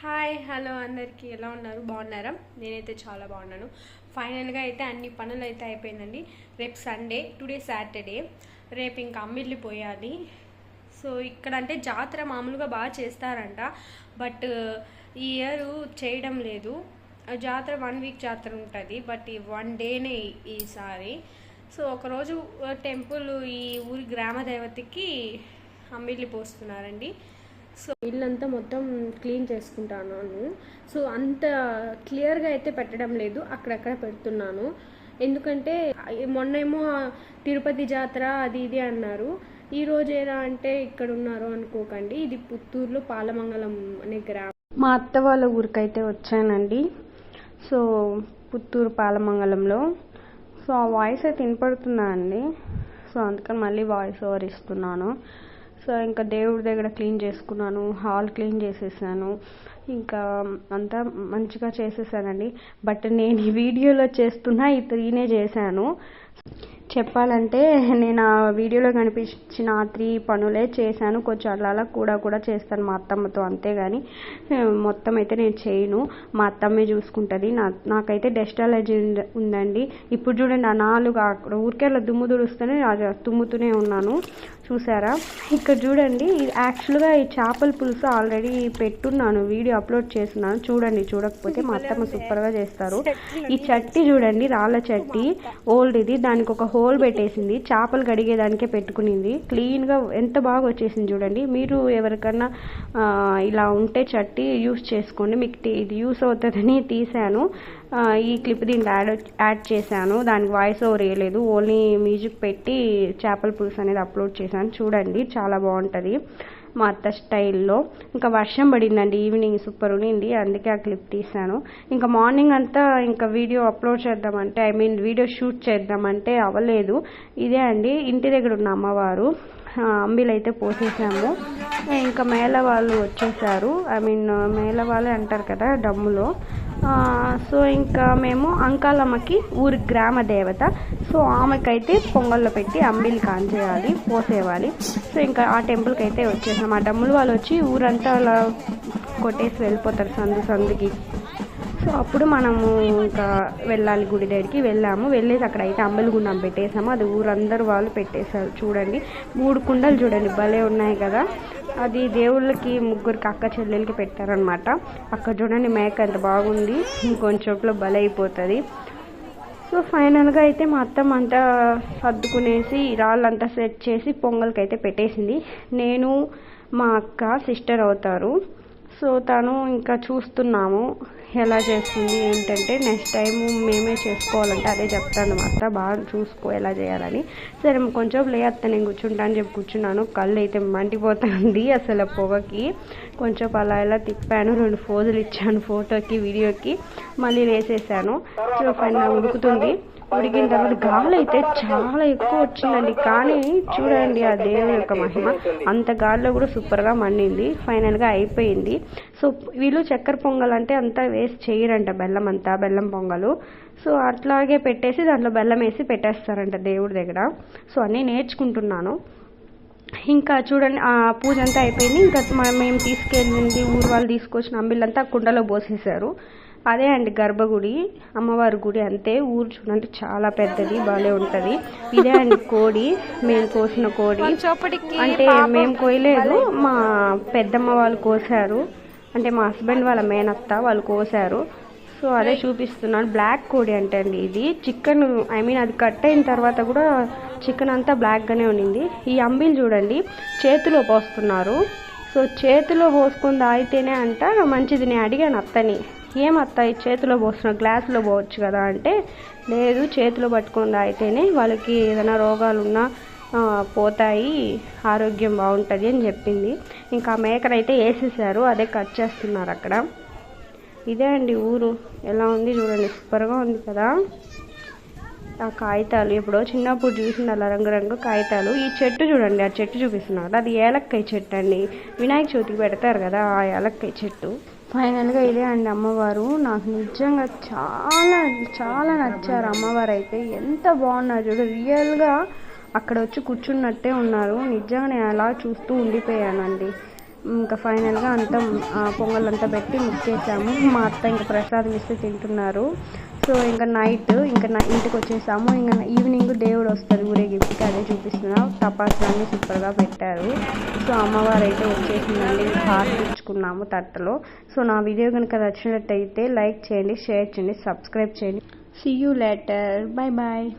Hi hello అందరికీ ఎలా ఉన్నారు? బాగున్నారా? నేనైతే చాలా బాగున్నాను. ఫైనల్గా అయితే అన్ని పనులు అయితే అయిపోయిందండి. రేపు సండే టుడే సాటర్డే రేపు ఇంకా అమ్మిల్లి పోయాలి. సో ఇక్కడ అంటే జాతర మామూలుగా బాగా చేస్తారంట. బట్ ఈ ఇయర్ చేయడం లేదు. ఆ జాతర వన్ వీక్ జాతర ఉంటుంది. బట్ ఈ వన్ డేనే ఈసారి. సో ఒకరోజు టెంపుల్ ఈ ఊరి గ్రామ దేవతకి అమ్మిల్లి పోస్తున్నారండి. సో ఇల్లంతా మొత్తం క్లీన్ చేసుకుంటాను సో అంత క్లియర్గా అయితే పెట్టడం లేదు అక్కడక్కడ పెడుతున్నాను. ఎందుకంటే మొన్నేమో తిరుపతి జాతర అది ఇది అన్నారు. ఈ రోజు ఎలా అంటే ఇక్కడ ఉన్నారు అనుకోకండి. ఇది పుత్తూరులో పాలమంగళం అనే గ్రామం. మా అత్త వాళ్ళ ఊరికైతే వచ్చానండి. సో పుత్తూరు పాలమంగళంలో. సో ఆ వాయిస్ అయితే వినపడుతుందా అండి? సో అందుకని మళ్ళీ వాయిస్ ఓవర్ ఇస్తున్నాను. సో ఇంకా దేవుడి దగ్గర క్లీన్ చేసుకున్నాను హాల్ క్లీన్ చేసేసాను. ఇంకా అంతా మంచిగా చేసేసానండి. బట్ నేను ఈ వీడియోలో చేస్తున్నా ఈ త్రీనే చేశాను. చెప్పాలంటే నేను ఆ వీడియోలో కనిపించిన ఆ త్రీ పనులే చేశాను. కొంచెం అలా అలా కూడా కూడా చేస్తాను మా అత్తమ్మతో అంతేగాని మొత్తం అయితే నేను చేయను. మా అత్తమ్మే చూసుకుంటుంది. నా నాకైతే డస్ట్ అలర్జీ ఉందండి. ఇప్పుడు చూడండి ఆ నాలుగు అక్కడ ఊరికే అలా దుమ్ము దుడుస్తూనే తుమ్ముతూనే ఉన్నాను. చూసారా? ఇక్కడ చూడండి యాక్చువల్గా ఈ చేపల పులుసు ఆల్రెడీ పెట్టున్నాను. వీడియో అప్లోడ్ చేస్తున్నాను. చూడండి చూడకపోతే మా అత్తమ్మ సూపర్గా చేస్తారు. ఈ చట్టి చూడండి రాళ్ళ చట్టి ఓల్డ్ ఇది. దానికి ఒక హోల్ పెట్టేసింది చేపలు కడిగేదానికే పెట్టుకునింది. క్లీన్గా ఎంత బాగా వచ్చేసింది చూడండి. మీరు ఎవరికన్నా ఇలా ఉంటే చట్టి యూస్ చేసుకోండి. మీకు ఇది యూస్ అవుతుందని తీసాను ఈ క్లిప్ దీంట్లో యాడ్ యాడ్ చేశాను. దానికి వాయిస్ ఓవర్ వేయలేదు. ఓన్లీ మ్యూజిక్ పెట్టి చేపల పులుసు అనేది అప్లోడ్ చేశాను. చూడండి చాలా బాగుంటుంది. మా అత్త స్టైల్లో. ఇంకా వర్షం పడిందండి ఈవినింగ్ సూపర్ ఉండింది అందుకే ఆ క్లిప్ తీసాను ఇంకా మార్నింగ్ అంతా ఇంకా వీడియో అప్లోడ్ చేద్దామంటే ఐ మీన్ వీడియో షూట్ చేద్దామంటే అవ్వలేదు. ఇదే అండి ఇంటి దగ్గర ఉన్న అమ్మవారు అంబీలు అయితే పోసేసాము. ఇంకా మేళ వాళ్ళు వచ్చేసారు. ఐ మీన్ మేళ వాళ్ళే అంటారు కదా డమ్ములో. సో ఇంకా మేము అంకాలమ్మకి ఊరి గ్రామ దేవత. సో ఆమెకైతే పొంగల్లో పెట్టి అంబిలి కాంచేయాలి పోసేవాలి. సో ఇంకా ఆ టెంపుల్కి అయితే వచ్చేసాం ఆ డమ్ములు వాళ్ళు వచ్చి ఊరంతా అలా కొట్టేసి వెళ్ళిపోతారు సందు సందుకి. సో అప్పుడు మనము ఇంకా వెళ్ళాలి గుడి దగ్గరికి. వెళ్ళాము. వెళ్ళేసి అక్కడ అయితే అంబలి గుండం పెట్టేసాము. అది ఊరందరూ వాళ్ళు పెట్టేశారు. చూడండి. మూడు కుండలు చూడండి. భలే ఉన్నాయి కదా. అది దేవుళ్ళకి ముగ్గురికి అక్క చెల్లెలకి పెట్టారనమాట అక్కడ చూడండి మేక ఎంత బాగుంది. ఇంకొంచెంలో బలైపోతుంది. సో ఫైనల్గా అయితే మా అత్తమ్మ అంతా సర్దుకునేసి రాళ్ళంతా సెట్ చేసి పొంగల్కి అయితే పెట్టేసింది. నేను మా అక్క సిస్టర్ అవుతారు. సో తను ఇంకా చూస్తున్నాము ఎలా చేస్తుంది ఏంటంటే నెక్స్ట్ టైం మేమే చేసుకోవాలంటే అదే చెప్తాను అత్త బాగా చూసుకో ఎలా చేయాలని. సరే కొంచెం లే అత్త నేను కూర్చుంటా అని చెప్పి కూర్చున్నాను. కళ్ళు అయితే మండిపోతుంది అసలు పొగకి. కొంచెం అలా ఇలా తిప్పాను రెండు ఫోజులు ఇచ్చాను ఫోటోకి వీడియోకి మళ్ళీ వేసేసాను సో పైన ఉడుకుతుంది. ఉడికిన తర్వాత గాలి అయితే చాలా ఎక్కువ వచ్చిందండి. కానీ చూడండి ఆ దేవుని యొక్క మహిమ. అంత గాలిలో కూడా సూపర్గా మండింది. ఫైనల్గా అయిపోయింది. సో వీళ్ళు చక్కెర పొంగల్ అంటే అంతా వేస్ట్ చేయరంట బెల్లం అంతా బెల్లం పొంగలు. సో అట్లాగే పెట్టేసి దాంట్లో బెల్లం వేసి పెట్టేస్తారంట దేవుడి దగ్గర. సో అన్నీ నేర్చుకుంటున్నాను. ఇంకా చూడండి ఆ పూజ అంతా అయిపోయింది. ఇంకా మేము తీసుకెళ్ళింది ఊరు వాళ్ళు తీసుకొచ్చిన అంబిళ్ళంతా కుండలో పోసేసారు అదే అండి గర్భగుడి అమ్మవారి గుడి అంతే. ఊరు చూడండి చాలా పెద్దది బాగానే ఉంటుంది. ఇదే అండి కోడి మేము కోసిన కోడి. అంటే మేము కోయలేదు మా పెద్దమ్మ వాళ్ళు కోసారు అంటే మా హస్బెండ్ వాళ్ళ మేనత్త వాళ్ళు కోసారు సో అదే చూపిస్తున్నాను. బ్లాక్ కోడి అంటే అండి ఇది. చికెన్ ఐ మీన్ అది కట్ అయిన తర్వాత కూడా చికెన్ అంతా బ్లాక్గానే ఉండింది. ఈ అంబీలు చూడండి చేతిలో పోస్తున్నారు. సో చేతిలో పోసుకొని తాగితేనే అంట మంచిది. నేను అడిగాను అత్తని. ఏమత్తాయి చేతిలో పోసిన గ్లాసులో పోవచ్చు కదా అంటే లేదు చేతిలో పట్టుకొని తాగితేనే వాళ్ళకి ఏదైనా రోగాలు ఉన్నా పోతాయి ఆరోగ్యం బాగుంటుంది అని చెప్పింది. ఇంకా మేకర్ వేసేసారు అదే కట్ చేస్తున్నారు అక్కడ. ఇదే అండి ఊరు ఎలా ఉంది చూడండి సూపర్గా ఉంది కదా. ఆ కాగితాలు ఎప్పుడో చిన్నప్పుడు చూసిన అలా రంగురంగు కాగితాలు. ఈ చెట్టు చూడండి ఆ చెట్టు చూపిస్తున్నారు అది ఏలక్కాయ చెట్టు అండి. వినాయక చవితికి పెడతారు కదా ఆ ఏలక్కాయ చెట్టు. ఫైనల్గా ఇదే అండి అమ్మవారు. నాకు నిజంగా చాలా చాలా నచ్చారు అమ్మవారు అయితే ఎంత బాగున్నారు చూడు. రియల్గా అక్కడ వచ్చి కూర్చున్నట్టే ఉన్నారు. నిజంగా నేను అలా చూస్తూ ఉండిపోయానండి. ఇంకా ఫైనల్గా అంతా ఆ, పొంగల్ అంతా పెట్టి ముక్కేసాము మా అత్త ఇంకా ప్రసాదం ఇస్తే తింటున్నారు. సో ఇంకా నైట్ ఇంకా ఇంటికి వచ్చేసాము. ఇంకా ఈవినింగ్ దేవుడు వస్తారు ఊరేగింపుకి అదే చూపిస్తున్నా. తపాసులన్నీ సూపర్గా పెట్టారు. సో అమ్మవారు అయితే వచ్చేసిందండి. హార్ట్ ఇచ్చుకున్నాము తట్టలో. సో నా వీడియో కనుక నచ్చినట్టయితే లైక్ చేయండి షేర్ చేయండి సబ్స్క్రైబ్ చేయండి. See you later bye bye